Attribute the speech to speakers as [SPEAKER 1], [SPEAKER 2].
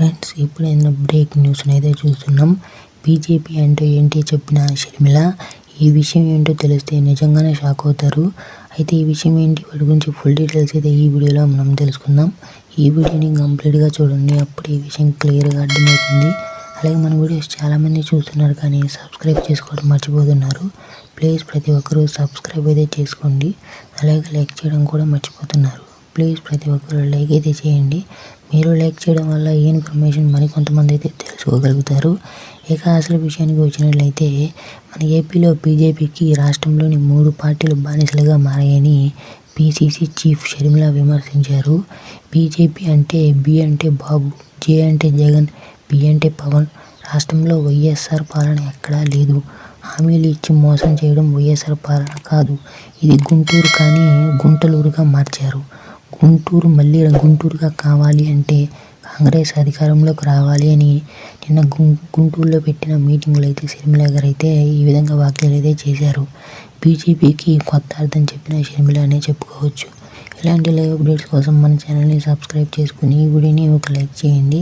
[SPEAKER 1] Friends ఇప్పుడైనా break news అయితే చూస్తున్నాం. బీజేపీ అంటే ఏంటి చెప్పిన షర్మిల? ఈ విషయం ఏంటో తెలిస్తే నిజంగానే షాక్ అవుతారు. అయితే ఈ విషయం ఏంటి? వాటి గురించి ఫుల్ డీటెయిల్స్ అయితే ఈ వీడియోలో మనం తెలుసుకుందాం. ఈ వీడియోని కంప్లీట్గా చూడండి. అప్పుడు ఈ విషయం క్లియర్గా అర్థమవుతుంది. అలాగే మన వీడియోస్ చాలామంది చూస్తున్నారు కానీ సబ్స్క్రైబ్ చేసుకోవడం మర్చిపోతున్నారు. ప్లీజ్ ప్రతి ఒక్కరూ సబ్స్క్రైబ్ అయితే చేసుకోండి. అలాగే లైక్ చేయడం కూడా మర్చిపోతున్నారు. ప్లీజ్ ప్రతి ఒక్కరు లైక్ అయితే చేయండి. మీరు లైక్ చేయడం వల్ల ఈ ఇన్ఫర్మేషన్ మరికొంతమంది అయితే తెలుసుకోగలుగుతారు. ఇక అసలు విషయానికి వచ్చినట్లయితే మన ఏపీలో బీజేపీకి రాష్ట్రంలోని మూడు పార్టీలు బానిసలుగా మారాయని పీసీసీ చీఫ్ షర్మిల విమర్శించారు. బీజేపీ అంటే బి అంటే బాబు జే అంటే జగన్ బి అంటే పవన్. రాష్ట్రంలో వైఎస్ఆర్ పాలన ఎక్కడా లేదు. హామీలు ఇచ్చి మోసం చేయడం వైఎస్ఆర్ పాలన కాదు. ఇది గుంటూరు కానీ గుంటలూరుగా మార్చారు. గుంటూరు మళ్ళీ గుంటూరుగా కావాలి అంటే కాంగ్రెస్ అధికారంలోకి రావాలి అని నిన్న గుంటూరులో పెట్టిన మీటింగ్లో అయితే షర్మిల గారు అయితే ఈ విధంగా వ్యాఖ్యలు అయితే చేశారు. బీజేపీకి కొత్త అర్థం చెప్పిన షర్మిల అనే చెప్పుకోవచ్చు. ఇలాంటి లైవ్ అప్డేట్స్ కోసం మన ఛానల్ని సబ్స్క్రైబ్ చేసుకుని ఈ వీడియోని ఒక లైక్ చేయండి.